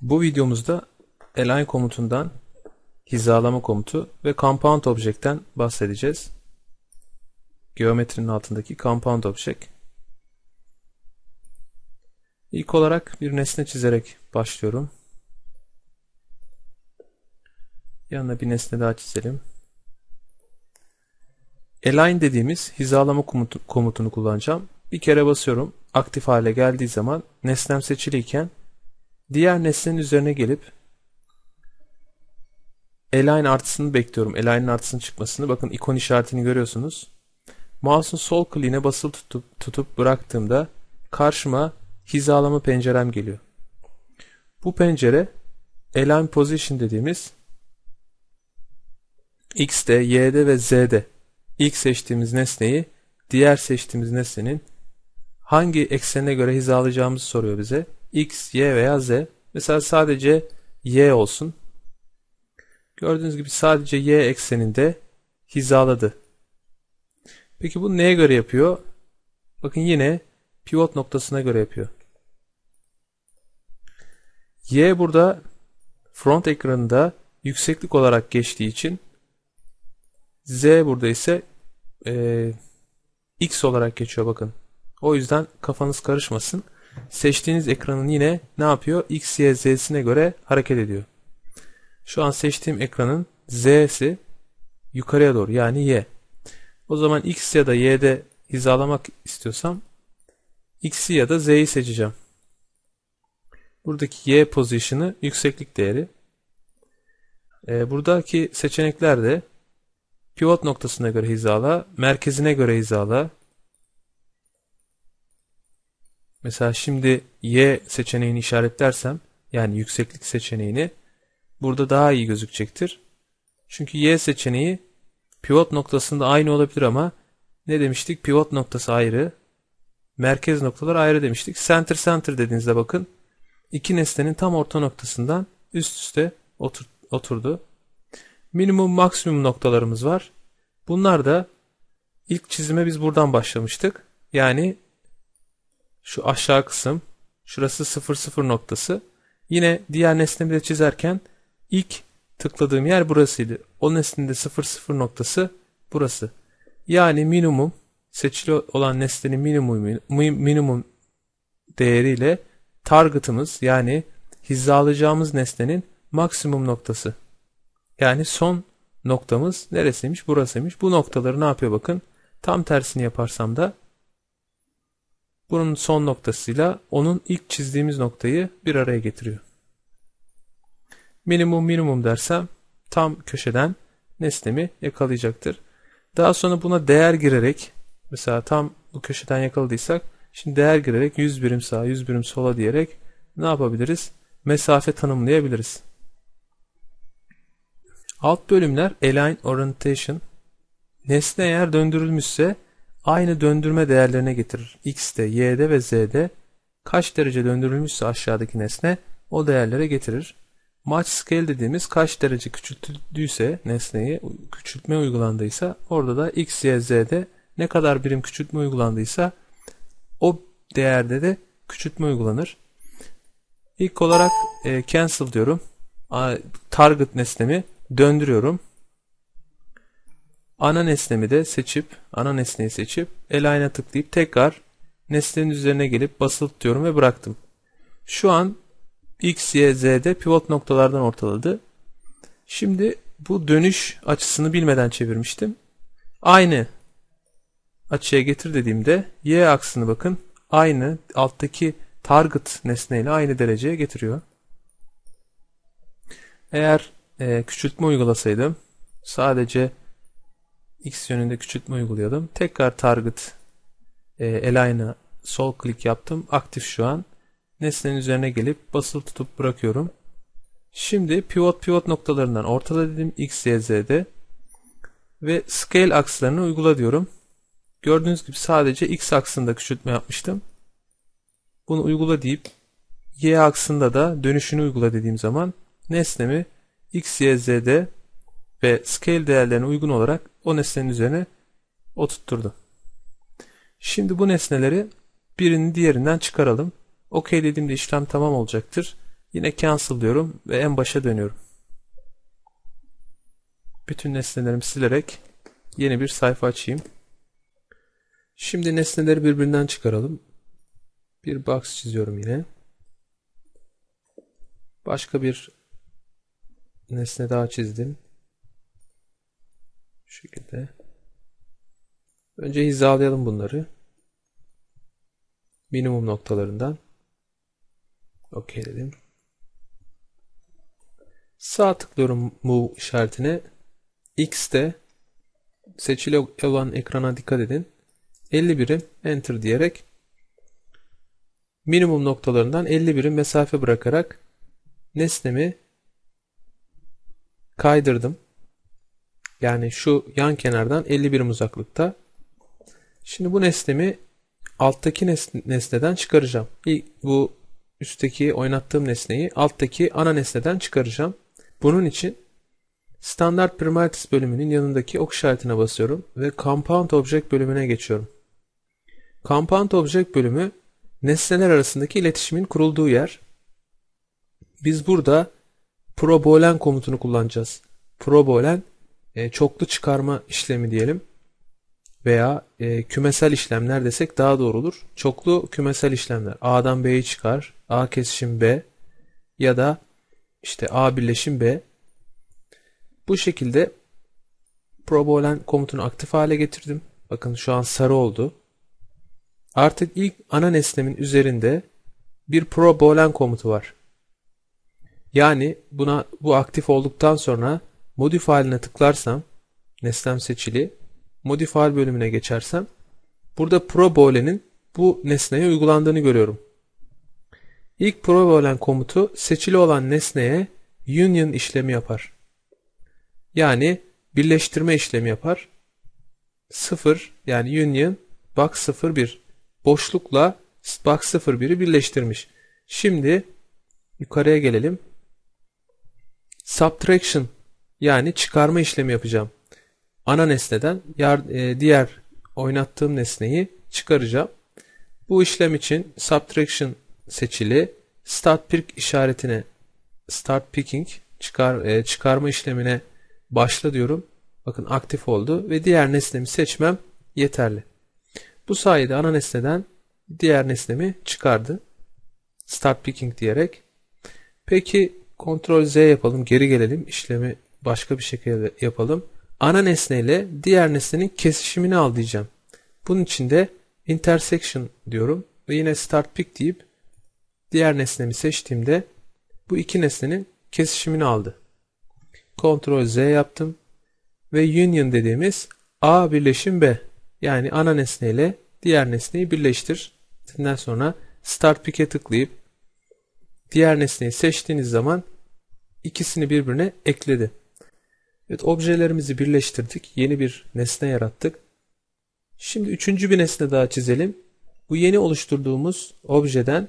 Bu videomuzda align komutundan hizalama komutu ve compound object'ten bahsedeceğiz. Geometrinin altındaki compound object. İlk olarak bir nesne çizerek başlıyorum. Yanına bir nesne daha çizelim. Align dediğimiz hizalama komutu, komutunu kullanacağım. Bir kere basıyorum. Aktif hale geldiği zaman nesnem seçiliyken diğer nesnenin üzerine gelip align artısını bekliyorum. Align'in artısının çıkmasını. Bakın ikon işaretini görüyorsunuz. Mouse'un sol kliğine basılı tutup, tutup bıraktığımda karşıma hizalama pencerem geliyor. Bu pencere align position dediğimiz x'de, y'de ve z'de ilk seçtiğimiz nesneyi diğer seçtiğimiz nesnenin hangi eksenine göre hizalayacağımızı soruyor bize. X, Y veya Z. Mesela sadece Y olsun. Gördüğünüz gibi sadece Y ekseninde hizaladı. Peki bu neye göre yapıyor? Bakın yine pivot noktasına göre yapıyor. Y burada front ekranında yükseklik olarak geçtiği için Z burada ise e, X olarak geçiyor bakın. O yüzden kafanız karışmasın. Seçtiğiniz ekranın yine ne yapıyor? X, Y, Z'sine göre hareket ediyor. Şu an seçtiğim ekranın Z'si yukarıya doğru yani Y. O zaman X ya da Y'de hizalamak istiyorsam X'i ya da Z'yi seçeceğim. Buradaki Y pozisyonu yükseklik değeri. Ee, buradaki seçenekler de pivot noktasına göre hizala, merkezine göre hizala, Mesela şimdi Y seçeneğini işaretlersem yani yükseklik seçeneğini burada daha iyi gözükecektir. Çünkü Y seçeneği pivot noktasında aynı olabilir ama ne demiştik? Pivot noktası ayrı. Merkez noktalar ayrı demiştik. Center center dediğinizde bakın iki nesnenin tam orta noktasından üst üste otur, oturdu. Minimum maksimum noktalarımız var. Bunlar da ilk çizime biz buradan başlamıştık. Yani şu aşağı kısım şurası 0 0 noktası. Yine diğer nesnemi de çizerken ilk tıkladığım yer burasıydı. O nesnenin de 0 0 noktası burası. Yani minimum seçili olan nesnenin minimum minimum değeriyle target'ımız yani hizalayacağımız nesnenin maksimum noktası. Yani son noktamız neresiymiş? Burasıymış. Bu noktaları ne yapıyor bakın. Tam tersini yaparsam da bunun son noktasıyla onun ilk çizdiğimiz noktayı bir araya getiriyor. Minimum minimum dersem tam köşeden nesnemi yakalayacaktır. Daha sonra buna değer girerek mesela tam bu köşeden yakaladıysak şimdi değer girerek 100 birim sağa 100 birim sola diyerek ne yapabiliriz? Mesafe tanımlayabiliriz. Alt bölümler Align Orientation Nesne eğer döndürülmüşse aynı döndürme değerlerine getirir. X'de, Y'de ve Z'de kaç derece döndürülmüşse aşağıdaki nesne o değerlere getirir. Match scale dediğimiz kaç derece küçültüldüyse nesneyi küçültme uygulandıysa orada da X, Y, Z'de ne kadar birim küçültme uygulandıysa o değerde de küçültme uygulanır. İlk olarak e, cancel diyorum. Target nesnemi döndürüyorum. Ana nesnemi de seçip, ana nesneyi seçip align'a tıklayıp tekrar nesnenin üzerine gelip basılı tutuyorum ve bıraktım. Şu an X, Y, Z'de pivot noktalardan ortaladı. Şimdi bu dönüş açısını bilmeden çevirmiştim. Aynı açıya getir dediğimde Y aksını bakın aynı alttaki target nesneyle aynı dereceye getiriyor. Eğer e, küçültme uygulasaydım sadece x yönünde küçültme uyguladım. Tekrar target e, align'a sol klik yaptım. Aktif şu an. Nesnenin üzerine gelip basılı tutup bırakıyorum. Şimdi pivot pivot noktalarından ortada dedim x, y, z'de ve scale akslarını uygula diyorum. Gördüğünüz gibi sadece x aksında küçültme yapmıştım. Bunu uygula deyip y aksında da dönüşünü uygula dediğim zaman nesnemi x, y, z'de ve scale değerlerine uygun olarak o nesnenin üzerine oturtturdu. Şimdi bu nesneleri birini diğerinden çıkaralım. OK dediğimde işlem tamam olacaktır. Yine cancel diyorum ve en başa dönüyorum. Bütün nesnelerimi silerek yeni bir sayfa açayım. Şimdi nesneleri birbirinden çıkaralım. Bir box çiziyorum yine. Başka bir nesne daha çizdim. Şu şekilde. Önce hizalayalım bunları. Minimum noktalarından. OK dedim. Sağ tıklıyorum move işaretine. X'te seçili olan ekrana dikkat edin. 50 birim enter diyerek minimum noktalarından 50 birim mesafe bırakarak nesnemi kaydırdım. Yani şu yan kenardan 50 birim uzaklıkta. Şimdi bu nesnemi alttaki nesneden çıkaracağım. Bu üstteki oynattığım nesneyi alttaki ana nesneden çıkaracağım. Bunun için standart primitives bölümünün yanındaki ok işaretine basıyorum ve compound object bölümüne geçiyorum. Compound object bölümü nesneler arasındaki iletişimin kurulduğu yer. Biz burada probolen komutunu kullanacağız. Probolen e, çoklu çıkarma işlemi diyelim veya e, kümesel işlemler desek daha doğru olur. Çoklu kümesel işlemler. A'dan B'yi çıkar. A kesişim B ya da işte A birleşim B. Bu şekilde probolen komutunu aktif hale getirdim. Bakın şu an sarı oldu. Artık ilk ana nesnemin üzerinde bir probolen komutu var. Yani buna bu aktif olduktan sonra modif haline tıklarsam nesnem seçili modify bölümüne geçersem burada probolen'in bu nesneye uygulandığını görüyorum. İlk probolen komutu seçili olan nesneye union işlemi yapar. Yani birleştirme işlemi yapar. 0 yani union box 01 boşlukla box 01'i birleştirmiş. Şimdi yukarıya gelelim. Subtraction yani çıkarma işlemi yapacağım. Ana nesneden e, diğer oynattığım nesneyi çıkaracağım. Bu işlem için subtraction seçili start pick işaretine start picking çıkar, e, çıkarma işlemine başla diyorum. Bakın aktif oldu ve diğer nesnemi seçmem yeterli. Bu sayede ana nesneden diğer nesnemi çıkardı. Start picking diyerek. Peki Ctrl Z yapalım. Geri gelelim. İşlemi başka bir şekilde yapalım. Ana nesneyle diğer nesnenin kesişimini al diyeceğim. Bunun için de intersection diyorum. Ve yine start pick deyip diğer nesnemi seçtiğimde bu iki nesnenin kesişimini aldı. Ctrl Z yaptım. Ve union dediğimiz A birleşim B. Yani ana nesneyle diğer nesneyi birleştir. Bundan sonra start pick'e tıklayıp diğer nesneyi seçtiğiniz zaman ikisini birbirine ekledi. Evet objelerimizi birleştirdik. Yeni bir nesne yarattık. Şimdi üçüncü bir nesne daha çizelim. Bu yeni oluşturduğumuz objeden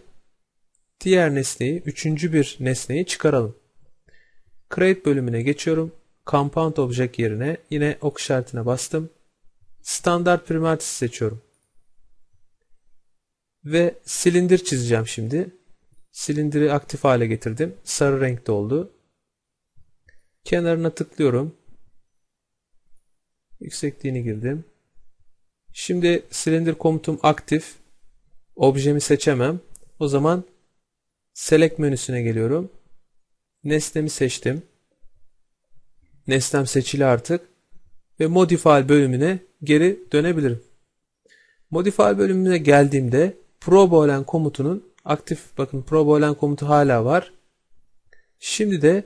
diğer nesneyi, üçüncü bir nesneyi çıkaralım. Create bölümüne geçiyorum. Compound Object yerine yine ok işaretine bastım. Standart primitives seçiyorum. Ve silindir çizeceğim şimdi. Silindiri aktif hale getirdim. Sarı renkte oldu. Kenarına tıklıyorum. Yüksekliğini girdim. Şimdi silindir komutum aktif. Objemi seçemem. O zaman Select menüsüne geliyorum. Nesnemi seçtim. Nesnem seçili artık. Ve Modify bölümüne geri dönebilirim. Modify bölümüne geldiğimde probolen komutunun aktif bakın probolen komutu hala var. Şimdi de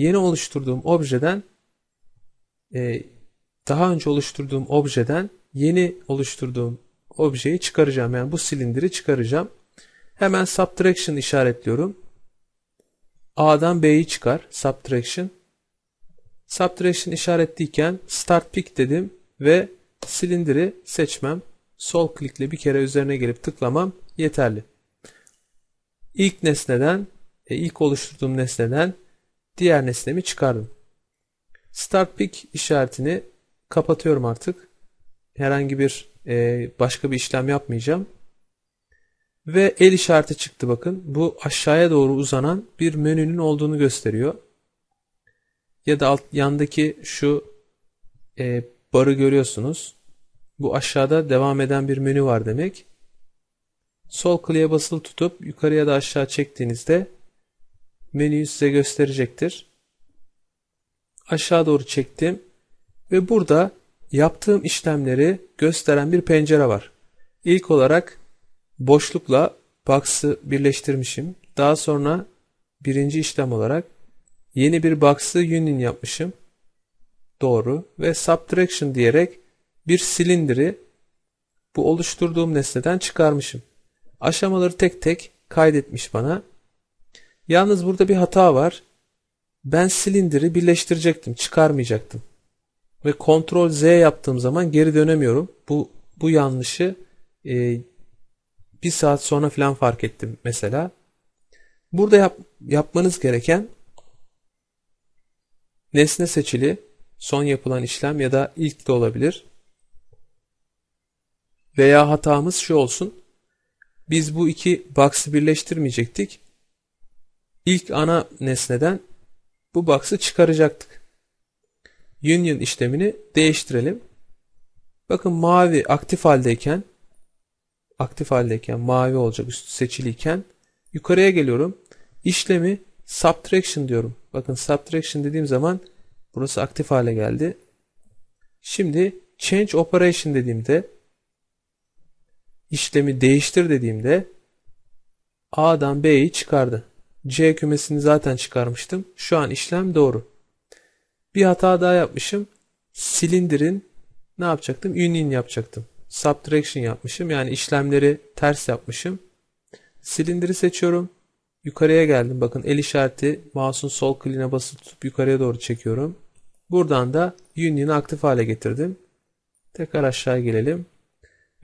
yeni oluşturduğum objeden e, daha önce oluşturduğum objeden yeni oluşturduğum objeyi çıkaracağım. Yani bu silindiri çıkaracağım. Hemen subtraction işaretliyorum. A'dan B'yi çıkar. Subtraction. Subtraction işaretliyken start pick dedim ve silindiri seçmem. Sol klikle bir kere üzerine gelip tıklamam yeterli. İlk nesneden, e, ilk oluşturduğum nesneden diğer nesnemi çıkardım. Start pick işaretini kapatıyorum artık. Herhangi bir e, başka bir işlem yapmayacağım. Ve el işareti çıktı bakın. Bu aşağıya doğru uzanan bir menünün olduğunu gösteriyor. Ya da alt yandaki şu e, barı görüyorsunuz. Bu aşağıda devam eden bir menü var demek. Sol kliğe basılı tutup yukarıya da aşağı çektiğinizde menüyü size gösterecektir. Aşağı doğru çektim ve burada yaptığım işlemleri gösteren bir pencere var. İlk olarak boşlukla box'ı birleştirmişim. Daha sonra birinci işlem olarak yeni bir box'ı union yapmışım. Doğru. Ve subtraction diyerek bir silindiri bu oluşturduğum nesneden çıkarmışım. Aşamaları tek tek kaydetmiş bana. Yalnız burada bir hata var. Ben silindiri birleştirecektim, çıkarmayacaktım. Ve Ctrl Z yaptığım zaman geri dönemiyorum. Bu bu yanlışı e, bir saat sonra falan fark ettim mesela. Burada yap, yapmanız gereken nesne seçili son yapılan işlem ya da ilk de olabilir. Veya hatamız şu olsun. Biz bu iki box'ı birleştirmeyecektik. İlk ana nesneden bu box'ı çıkaracaktık. Union işlemini değiştirelim. Bakın mavi aktif haldeyken aktif haldeyken mavi olacak üstü seçiliyken yukarıya geliyorum. İşlemi subtraction diyorum. Bakın subtraction dediğim zaman burası aktif hale geldi. Şimdi change operation dediğimde işlemi değiştir dediğimde A'dan B'yi çıkardı. C kümesini zaten çıkarmıştım. Şu an işlem doğru. Bir hata daha yapmışım. Silindirin ne yapacaktım? Union yapacaktım. Subtraction yapmışım. Yani işlemleri ters yapmışım. Silindiri seçiyorum. Yukarıya geldim. Bakın el işareti mouse'un sol kliğine basıp tutup yukarıya doğru çekiyorum. Buradan da Union'ı aktif hale getirdim. Tekrar aşağı gelelim.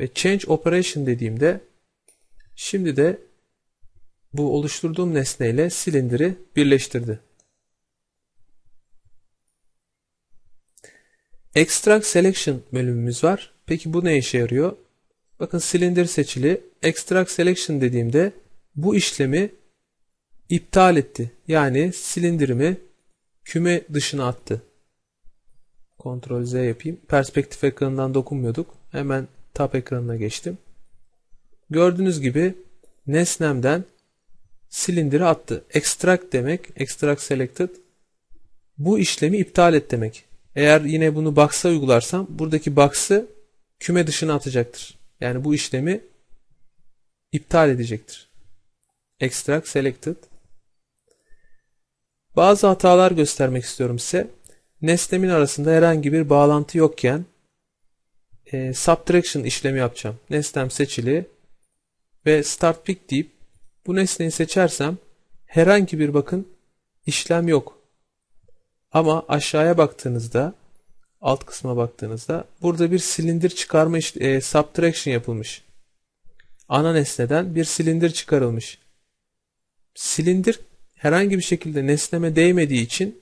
Ve change operation dediğimde şimdi de bu oluşturduğum nesneyle silindiri birleştirdi. Extract Selection bölümümüz var. Peki bu ne işe yarıyor? Bakın silindir seçili. Extract Selection dediğimde bu işlemi iptal etti. Yani silindirimi küme dışına attı. Ctrl Z yapayım. Perspektif ekranından dokunmuyorduk. Hemen tab ekranına geçtim. Gördüğünüz gibi nesnemden silindiri attı. Extract demek, extract selected bu işlemi iptal et demek. Eğer yine bunu box'a uygularsam buradaki box'ı küme dışına atacaktır. Yani bu işlemi iptal edecektir. Extract selected. Bazı hatalar göstermek istiyorum size. Nesnemin arasında herhangi bir bağlantı yokken e, subtraction işlemi yapacağım. Nesnem seçili ve start pick deyip bu nesneyi seçersem herhangi bir bakın işlem yok. Ama aşağıya baktığınızda alt kısma baktığınızda burada bir silindir çıkarma e, subtraction yapılmış. Ana nesneden bir silindir çıkarılmış. Silindir herhangi bir şekilde nesneme değmediği için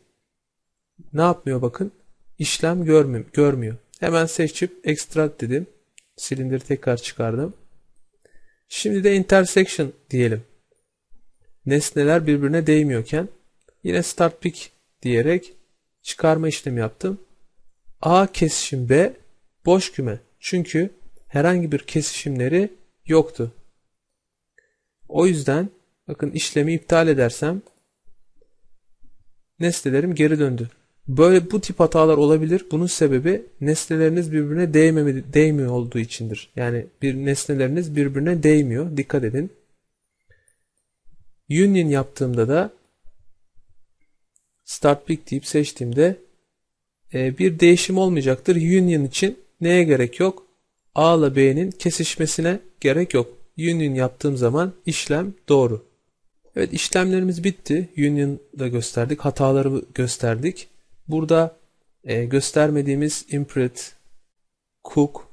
ne yapmıyor bakın? İşlem görmüyor. Hemen seçip extract dedim. Silindiri tekrar çıkardım. Şimdi de intersection diyelim. Nesneler birbirine değmiyorken yine start pick diyerek çıkarma işlemi yaptım. A kesişim B boş küme. Çünkü herhangi bir kesişimleri yoktu. O yüzden bakın işlemi iptal edersem nesnelerim geri döndü. Böyle bu tip hatalar olabilir. Bunun sebebi nesneleriniz birbirine değmemedi, değmiyor olduğu içindir. Yani bir nesneleriniz birbirine değmiyor. Dikkat edin. Union yaptığımda da Start Pick deyip seçtiğimde e, bir değişim olmayacaktır. Union için neye gerek yok? A ile B'nin kesişmesine gerek yok. Union yaptığım zaman işlem doğru. Evet işlemlerimiz bitti. Union'da gösterdik. Hataları gösterdik. Burada e, göstermediğimiz imprint, cook,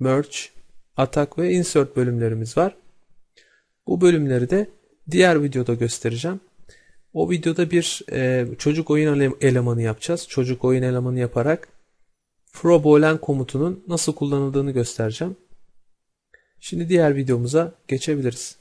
merge, attack ve insert bölümlerimiz var. Bu bölümleri de diğer videoda göstereceğim. O videoda bir e, çocuk oyun elemanı yapacağız. Çocuk oyun elemanı yaparak frobolen komutunun nasıl kullanıldığını göstereceğim. Şimdi diğer videomuza geçebiliriz.